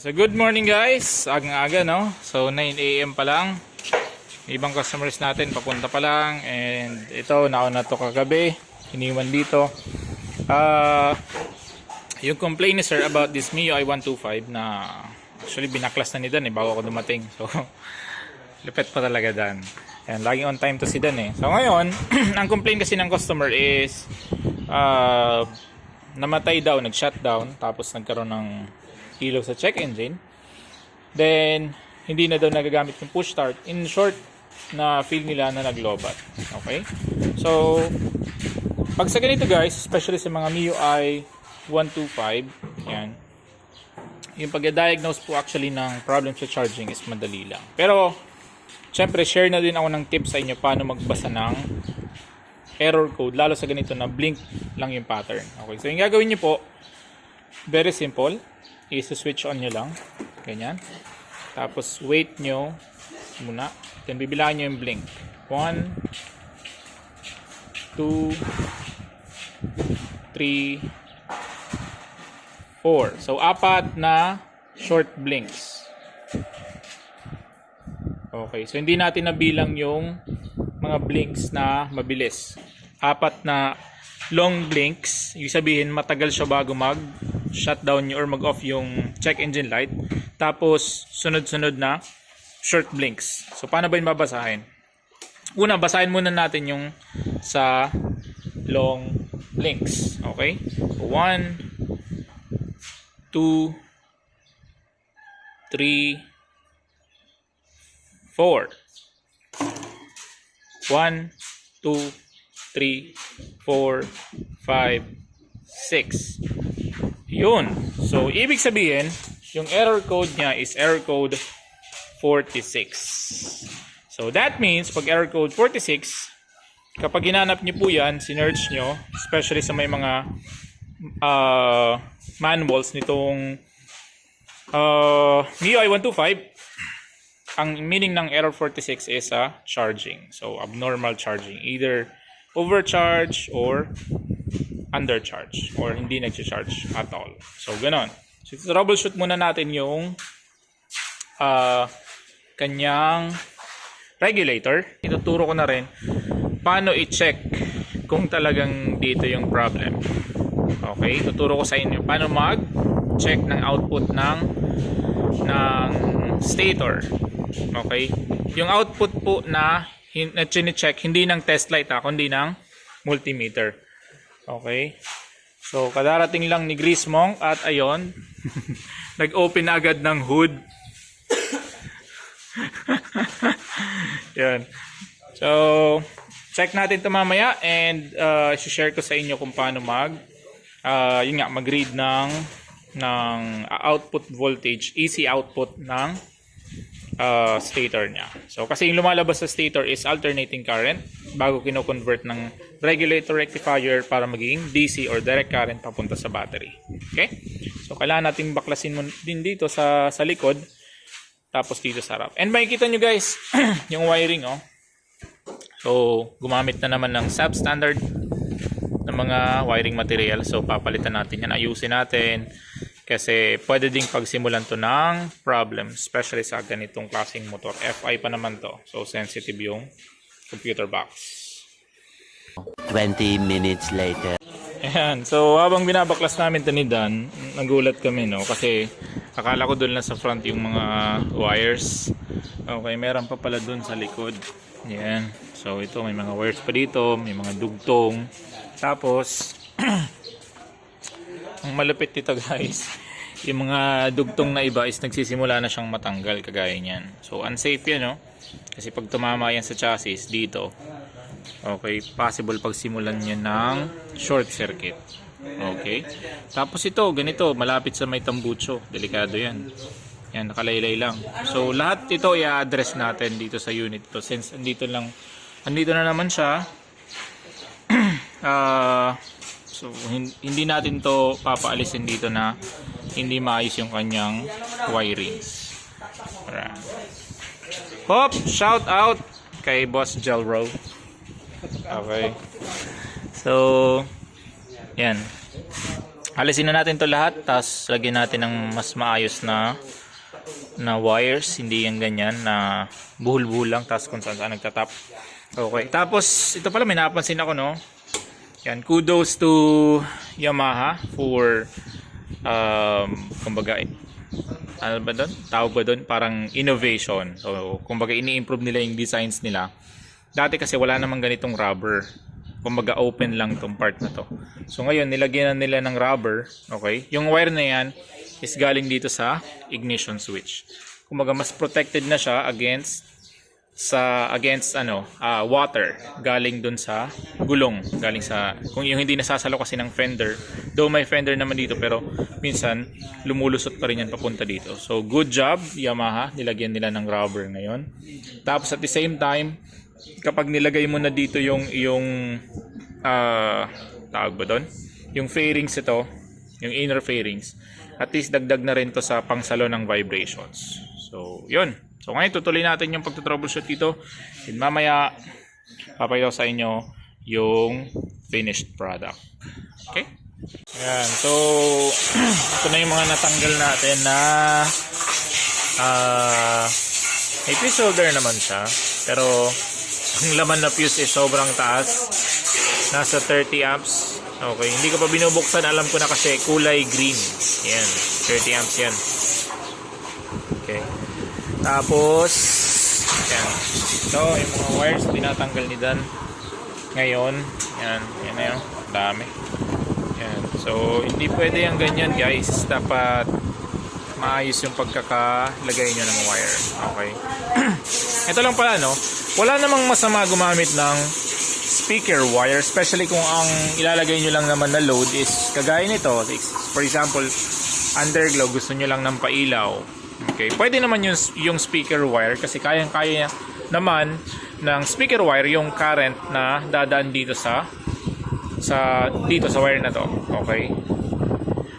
So good morning guys, agang-aga no. So 9 AM pa lang. Ibang customers natin papunta pa lang and ito nauna to kagabi, iniwan dito. Ah yung complaint ni sir about this Mio i125 na actually binaklas na ni Dan eh bago ako dumating. So lupet pa talaga Dan. And laging on time to si Dan eh. So ngayon, ang complaint kasi ng customer is ah namatay daw, nag-shutdown, tapos nagkaroon ng ilaw sa check engine. Then, hindi na daw nagagamit yung push start. In short, na feel nila na naglobat. Okay? So, pag sa ganito guys, especially sa mga MIUI 125, yan, yung pag-diagnose po actually ng problem sa charging is madali lang. Pero, syempre, share na din ako ng tips sa inyo paano magbasa ng error code, lalo sa ganito na blink lang yung pattern. Okay, so yung gagawin nyo po, very simple, is to switch on nyo lang, ganyan. Tapos wait nyo muna, then bibilangan nyo yung blink. 1, 2, 3, 4. So apat na short blinks. Okay, so hindi natin nabilang yung mga blinks na mabilis. Apat na long blinks, ibig sabihin matagal siya bago mag shutdown nyo or mag-off yung check engine light. Tapos sunod-sunod na short blinks. So paano ba yung babasahin? Una, basahin muna natin yung sa long blinks. Okay? One, two, three, four. One, two, three, four, five, six. Yun. So, ibig sabihin, yung error code niya is error code 46. So, that means, pag error code 46, kapag hinanap niyo po yan, sinerch nyo, especially sa may mga uh, manuals nitong uh, MIUI 125, ang meaning ng error 46 is a charging. So, abnormal charging. Either overcharge or undercharge or hindi nag-charge at all. So, ganon. So, troubleshoot muna natin yung uh, kanyang regulator. Ituturo ko na rin paano i-check kung talagang dito yung problem. Okay, tuturo ko sa inyo paano mag-check ng output ng ng stator. Okay? Yung output po na na check hindi ng test light ha, kundi ng multimeter. Okay? So, kadarating lang ni Grismong at ayon, nag-open na agad ng hood. Yan. So, check natin ito mamaya and uh, share ko sa inyo kung paano mag uh, yun nga, mag-read ng ng output voltage, AC output ng uh, stator niya. So, kasi yung lumalabas sa stator is alternating current bago kino-convert ng regulator rectifier para maging DC or direct current papunta sa battery. Okay? So, kailangan natin baklasin mo din dito sa, sa likod tapos dito sa harap. And makikita nyo guys, yung wiring oh. So, gumamit na naman ng substandard ng mga wiring material. So, papalitan natin yan. Ayusin natin. Kasi pwede ding pagsimulan to ng problem. Especially sa ganitong klaseng motor. FI pa naman to. So, sensitive yung computer box. 20 minutes later. Ayan. So, habang binabaklas namin to ni Dan, nagulat kami, no? Kasi akala ko doon lang sa front yung mga wires. Okay, meron pa pala doon sa likod. Ayan. So, ito, may mga wires pa dito. May mga dugtong. Tapos, ang malupit dito guys, yung mga dugtong na iba is nagsisimula na siyang matanggal kagaya niyan. So, unsafe yan, no? Kasi pag tumama yan sa chassis dito, Okay, possible pagsimulan niya ng short circuit. Okay. Tapos ito, ganito, malapit sa may tambucho. Delikado yan. Yan, nakalaylay lang. So, lahat ito i-address natin dito sa unit to since andito lang, andito na naman siya. Ah, so, hin- hindi natin to papaalisin dito na hindi maayos yung kanyang wirings. Alright. Hop, shout out kay Boss Jelro. Okay. So, yan. alisin na natin to lahat, tapos lagyan natin ng mas maayos na na wires, hindi yung ganyan na buhol-buhol lang, tapos kung saan saan nagtatap. Okay, tapos ito pala may napansin ako no. Yan, kudos to Yamaha for um, kumbaga ano ba doon? Tawag ba doon? Parang innovation. So, kumbaga ini-improve nila yung designs nila. Dati kasi wala namang ganitong rubber. Kumbaga open lang tong part na to. So ngayon nilagyan na nila ng rubber, okay? Yung wire na yan is galing dito sa ignition switch. Kumbaga mas protected na siya against sa against ano ah, water galing dun sa gulong galing sa kung yung hindi nasasalo kasi ng fender. Though may fender naman dito pero minsan lumulusot pa rin yan papunta dito. So good job Yamaha. Nilagyan nila ng rubber ngayon. Tapos at the same time kapag nilagay mo na dito yung yung ah tawag ba doon yung fairings ito yung inner fairings at least dagdag na rin to sa pangsalo ng vibrations. So yun so ngayon tutuloy natin yung pagtotroubleshoot dito. And mamaya papayos sa inyo yung finished product. Okay? Yan so ito na yung mga natanggal natin na ah may fuse holder naman siya. Pero ang laman na fuse is sobrang taas. Nasa 30 amps. Okay. Hindi ko pa binubuksan. Alam ko na kasi kulay green. Yan 30 amps yan. Okay tapos yan ito yung mga wires na tinatanggal ni Dan. Ngayon yan yan na yun. Dami. Yan so hindi pwede yung ganyan guys. Dapat maayos yung pagkakalagay nyo ng wire. Okay. Ito lang pala no? Wala namang masama gumamit ng speaker wire especially kung ang ilalagay nyo lang naman na load is kagaya nito. For example underglow gusto nyo lang ng pailaw okay pwede naman yung, yung speaker wire kasi kayang kaya naman ng speaker wire yung current na dadaan dito sa sa dito sa wire na to. Okay.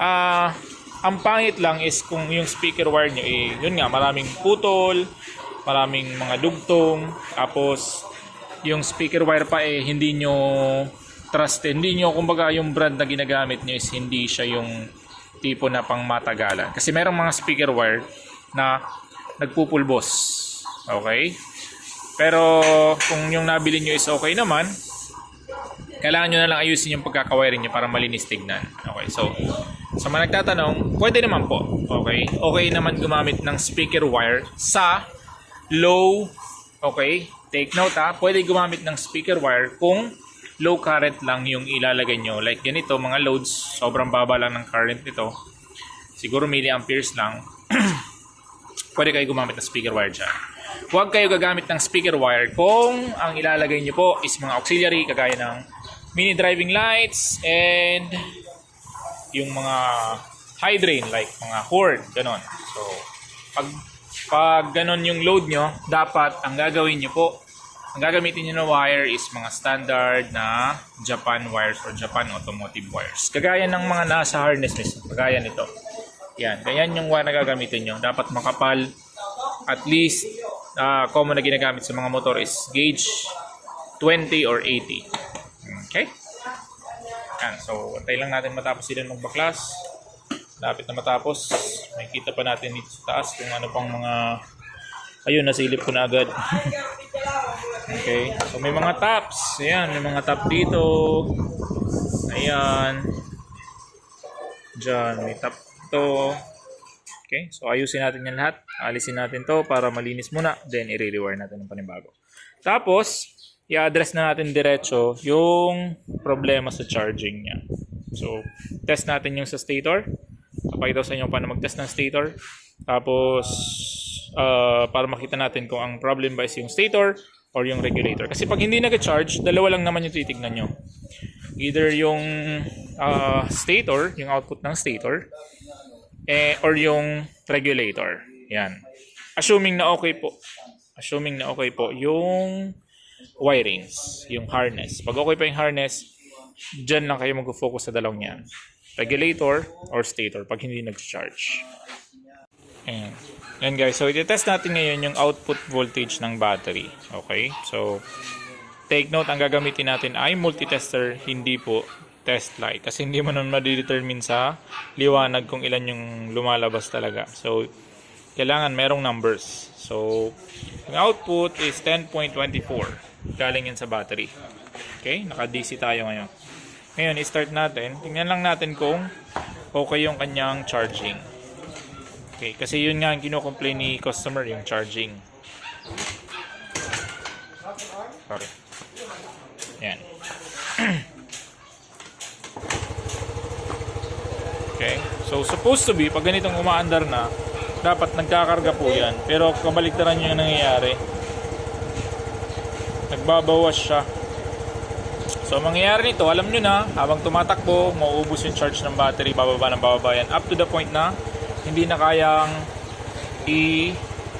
Ah ang pangit lang is kung yung speaker wire nyo eh, yun nga maraming putol maraming mga dugtong tapos yung speaker wire pa eh hindi nyo trusted hindi nyo kumbaga yung brand na ginagamit nyo is hindi siya yung tipo na pang matagalan. Kasi merong mga speaker wire na nagpupulbos. Okay? Pero kung yung nabili nyo is okay naman kailangan nyo na lang ayusin yung pagkakawiring nyo para malinis tignan. Okay so sa mga nagtatanong pwede naman po. Okay? Okay naman gumamit ng speaker wire sa low okay? Take note ha? Pwede gumamit ng speaker wire kung low current lang yung ilalagay nyo. Like ganito mga loads sobrang baba lang ng current nito. Siguro milliamperes lang. Pwede kayo gumamit ng speaker wire dyan. Huwag kayo gagamit ng speaker wire kung ang ilalagay nyo po is mga auxiliary kagaya ng mini driving lights and yung mga high drain like mga cord ganon. So pag pag ganon yung load nyo dapat ang gagawin nyo po ang gagamitin nyo na wire is mga standard na Japan wires or Japan automotive wires kagaya ng mga nasa harness nito kagaya nito yan ganyan yung wire na gagamitin nyo dapat makapal at least uh, common na ginagamit sa mga motor is gauge 20 or 80 okay yan, so antay lang natin matapos sila magbaklas. Lapit na matapos. May kita pa natin dito sa taas kung ano pang mga... Ayun, nasilip ko na agad. okay, so may mga tops. Ayan, may mga top dito. Ayan. Diyan, may top to. Okay, so ayusin natin yan lahat. Alisin natin to para malinis muna. Then, i-rewire natin ng panibago. Tapos, i-address na natin diretso yung problema sa charging niya. So, test natin yung sa stator. Papakita ko sa inyo paano mag-test ng stator. Tapos, uh, para makita natin kung ang problem ba is yung stator or yung regulator. Kasi pag hindi nag-charge, dalawa lang naman yung titignan nyo. Either yung uh, stator, yung output ng stator, eh, or yung regulator. Yan. Assuming na okay po. Assuming na okay po yung wirings, yung harness. Pag okay pa yung harness, dyan lang kayo mag-focus sa dalawang yan. Regulator or stator pag hindi nag-charge. Ayan. Yan guys. So, iti-test natin ngayon yung output voltage ng battery. Okay? So, take note, ang gagamitin natin ay multitester, hindi po test light. Kasi hindi mo naman madidetermine sa liwanag kung ilan yung lumalabas talaga. So, kailangan merong numbers. So, yung output is 10.24. Galing yan sa battery. Okay? Naka-DC tayo ngayon. Ngayon, i-start natin. Tingnan lang natin kung okay yung kanyang charging. Okay, kasi yun nga ang kino-complain ni customer, yung charging. Sorry. Yan. okay. So, supposed to be, pag ganitong umaandar na, dapat nagkakarga po yan. Pero kabaliktaran yung nangyayari. Nagbabawas siya. So, ang mangyayari nito, alam nyo na, habang tumatakbo, mauubos yung charge ng battery, bababa ng bababa yan. Up to the point na, hindi na kayang i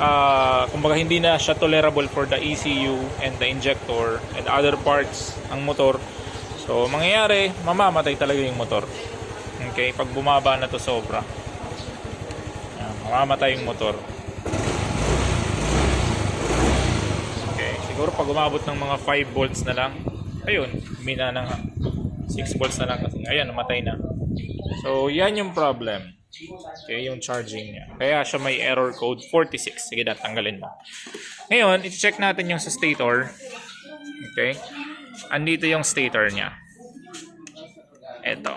ah, kumbaga hindi na siya tolerable for the ECU and the injector and other parts ng motor. So, mangyayari, mamamatay talaga yung motor. Okay, pag bumaba na to sobra. Yan, mamamatay yung motor. Okay, siguro pag umabot ng mga 5 volts na lang, ayun, mina na nga. 6 volts na lang kasi, ayan, namatay na. So, yan yung problem. Okay, yung charging niya. Kaya siya may error code 46. Sige na, tanggalin mo. Ngayon, i-check natin yung sa stator. Okay. Andito yung stator niya. Ito.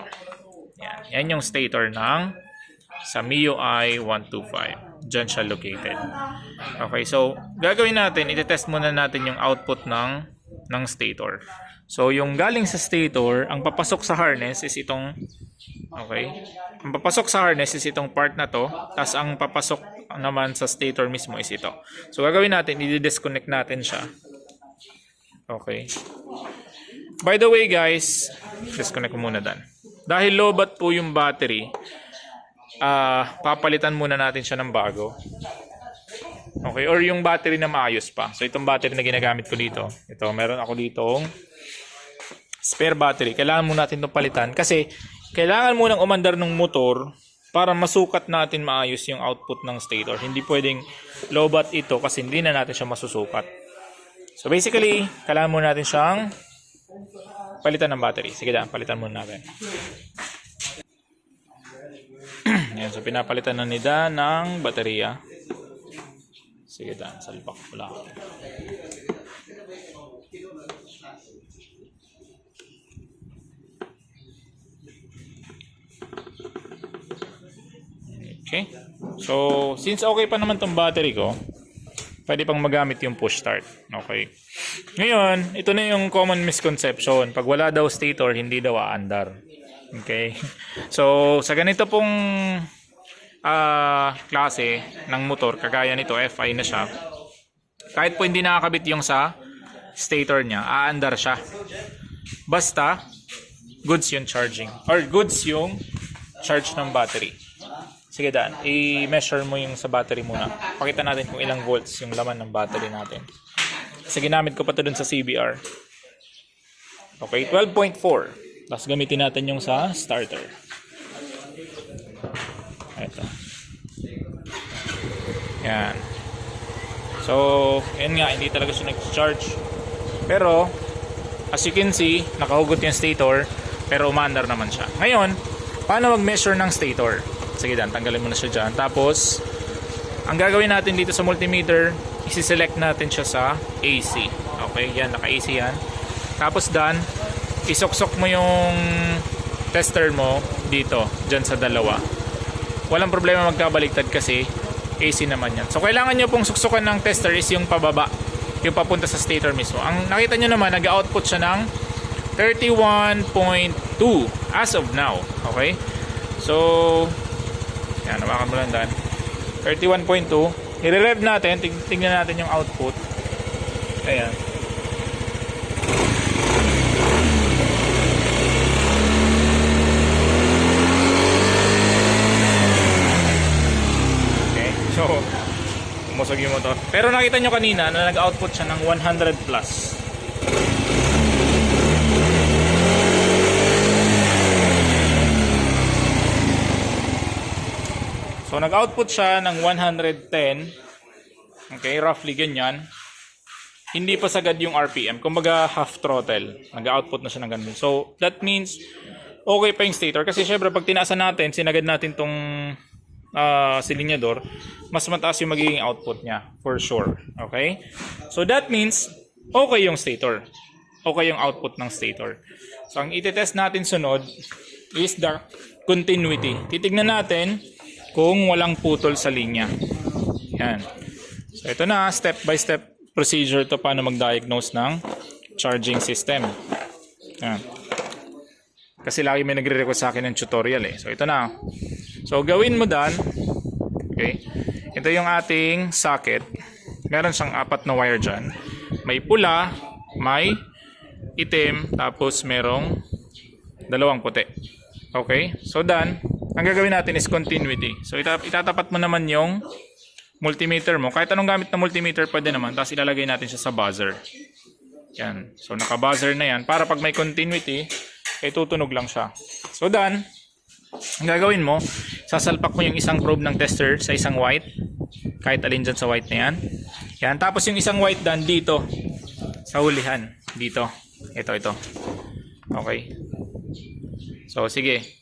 Yan. Yan yung stator ng sa MIUI 125. Diyan siya located. Okay, so gagawin natin, iti-test muna natin yung output ng ng stator. So yung galing sa stator, ang papasok sa harness is itong Okay? Ang papasok sa harness is itong part na to, tapos ang papasok naman sa stator mismo is ito. So gagawin natin, i-disconnect natin siya. Okay. By the way guys, disconnect ko muna dan. Dahil lobat po yung battery, ah papalitan muna natin siya ng bago. Okay, or yung battery na maayos pa. So itong battery na ginagamit ko dito, ito meron ako ditong spare battery. Kailangan muna natin itong palitan kasi kailangan munang umandar ng motor para masukat natin maayos yung output ng stator. Hindi pwedeng lobat ito kasi hindi na natin siya masusukat. So basically, kailangan muna natin siyang palitan ng battery. Sige dan, palitan muna natin. Yan, so pinapalitan na ni Dan ng baterya. Sige dan, salpak ko lang. Okay. So, since okay pa naman tong battery ko, pwede pang magamit yung push start. Okay. Ngayon, ito na yung common misconception. Pag wala daw stator, hindi daw aandar. Okay. So, sa ganito pong ah, klase ng motor, kagaya nito, FI na siya, kahit po hindi nakakabit yung sa stator niya, aandar siya. Basta, goods yung charging. Or goods yung charge ng battery. Sige Dan, i-measure mo yung sa battery muna. Pakita natin kung ilang volts yung laman ng battery natin. Kasi ginamit ko pa to dun sa CBR. Okay, 12.4. Tapos gamitin natin yung sa starter. Ito. Yan. So, yan nga, hindi talaga siya nag-charge. Pero, as you can see, nakahugot yung stator, pero umandar naman siya. Ngayon, paano mag-measure ng stator? Sige dan, tanggalin mo na siya dyan. Tapos, ang gagawin natin dito sa multimeter, isi-select natin siya sa AC. Okay, yan, naka-AC yan. Tapos dan, isuksok mo yung tester mo dito, dyan sa dalawa. Walang problema magkabaliktad kasi AC naman yan. So, kailangan nyo pong suksukan ng tester is yung pababa, yung papunta sa stator mismo. Ang nakita nyo naman, nag-output siya ng 31.2 as of now. Okay? So, yan, nawakan mo lang dan. 31.2. I-rev natin, ting tingnan natin yung output. Ayan. Okay, so, umusog yung motor. Pero nakita nyo kanina na nag-output siya ng 100 plus. So nag-output siya ng 110. Okay, roughly ganyan. hindi pa sagad yung RPM. Kumbaga half throttle. Nag-output na siya ng ganun. So, that means okay pa yung stator. Kasi syempre, pag tinaasan natin, sinagad natin tong uh, silinyador, mas mataas yung magiging output niya. For sure. Okay? So, that means okay yung stator. Okay yung output ng stator. So, ang itetest natin sunod is the continuity. Titignan natin kung walang putol sa linya. Yan. So, ito na, step by step procedure to paano mag-diagnose ng charging system. Yan. Kasi lagi may nagre-request sa akin ng tutorial eh. So, ito na. So, gawin mo dan. Okay. Ito yung ating socket. Meron siyang apat na wire dyan. May pula, may itim, tapos merong dalawang puti. Okay? So, dan. Ang gagawin natin is continuity. So, ita- itatapat mo naman yung multimeter mo. Kahit anong gamit na multimeter pwede naman. Tapos ilalagay natin siya sa buzzer. Yan. So, naka-buzzer na yan. Para pag may continuity, ay tutunog lang siya. So, dan. Ang gagawin mo, sasalpak mo yung isang probe ng tester sa isang white. Kahit alin dyan sa white na yan. Yan. Tapos yung isang white dan dito. Sa hulihan. Dito. Ito, ito. Okay. So, sige.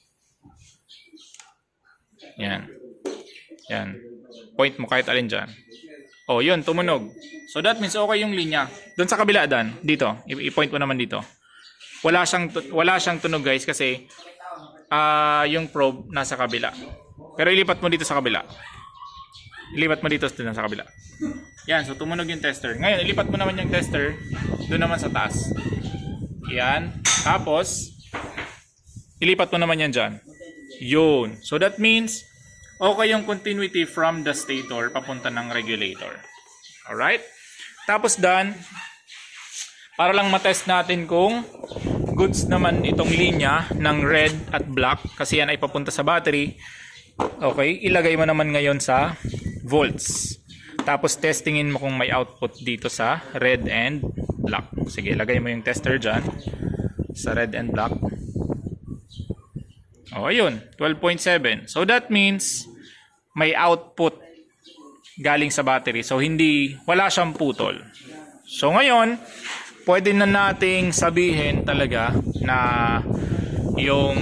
Yan. Yan. Point mo kahit alin dyan. Oh, yun, tumunog. So that means okay yung linya. Doon sa kabila dan, dito, i-point mo naman dito. Wala siyang wala siyang tunog guys kasi ah yung probe nasa kabila. Pero ilipat mo dito sa kabila. Ilipat mo dito sa kabila. Yan, so tumunog yung tester. Ngayon, ilipat mo naman yung tester doon naman sa taas. Yan. Tapos, ilipat mo naman yan dyan. Yun. So that means, okay yung continuity from the stator papunta ng regulator. Alright? Tapos dan, para lang matest natin kung goods naman itong linya ng red at black kasi yan ay papunta sa battery. Okay, ilagay mo naman ngayon sa volts. Tapos testingin mo kung may output dito sa red and black. Sige, ilagay mo yung tester dyan sa red and black. O, ayun. 12.7. So, that means may output galing sa battery. So, hindi, wala siyang putol. So, ngayon, pwede na nating sabihin talaga na yung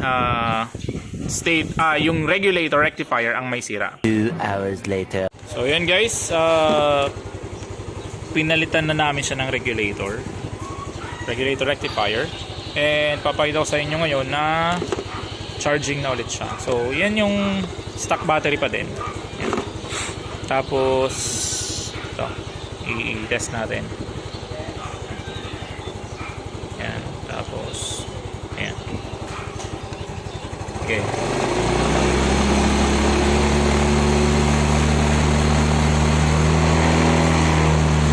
ah, state, ah, yung regulator rectifier ang may sira. Two hours later. So, yun guys. ah, pinalitan na namin siya ng regulator. Regulator rectifier. And papakita ko sa inyo ngayon na charging na ulit siya. So, yan yung stock battery pa din. Yan. Tapos, ito. I-test natin. Yan. Tapos, ayan. Okay.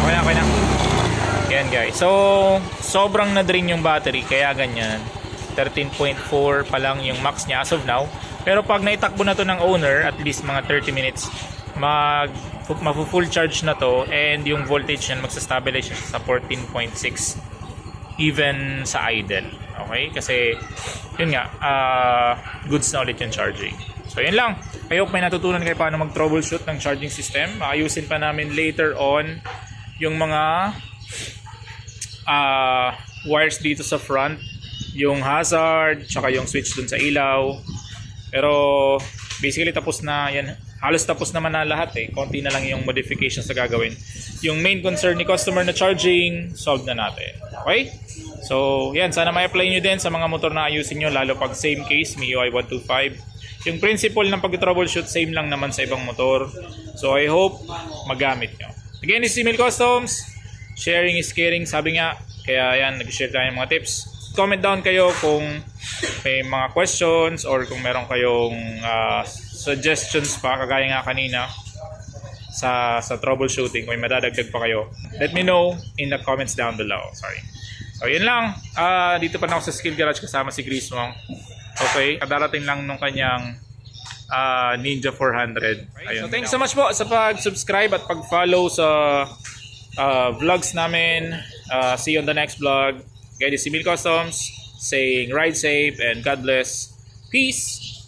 Okay na, okay na. Yan guys. So, sobrang na-drain yung battery, kaya ganyan. 13.4 pa lang yung max niya as of now. Pero pag naitakbo na to ng owner, at least mga 30 minutes, mag mafu-full charge na to and yung voltage niyan magsa-stabilize siya sa 14.6 even sa idle. Okay? Kasi yun nga, ah, goods na ulit yung charging. So yun lang. I hope may natutunan kayo paano mag-troubleshoot ng charging system. Ayusin pa namin later on yung mga ah, wires dito sa front, yung hazard, tsaka yung switch dun sa ilaw. Pero basically tapos na yan. Halos tapos naman na lahat eh. Konti na lang yung modifications na gagawin. Yung main concern ni customer na charging, solve na natin. Okay? So, yan. Sana may-apply nyo din sa mga motor na ayusin nyo, lalo pag same case, MIUI 125. Yung principle ng pag-troubleshoot, same lang naman sa ibang motor. So, I hope magamit nyo. Again, this is Emil Customs. Sharing is caring, sabi nga. Kaya yan, nag-share tayo ng mga tips. Comment down kayo kung may mga questions or kung meron kayong ah, suggestions pa, kagaya nga kanina sa sa troubleshooting, kung may madadagdag pa kayo. Let me know in the comments down below. Sorry. So, yun lang. Ah, dito pa na ako sa Skill Garage kasama si Chris Mong. Okay, kadarating lang nung kanyang ah, Ninja 400. Ayun. So, thanks so much po sa pag-subscribe at pag-follow sa ah, vlogs namin. Ah, see you on the next vlog. Guys, this is Emil Customs saying ride safe and God bless. Peace!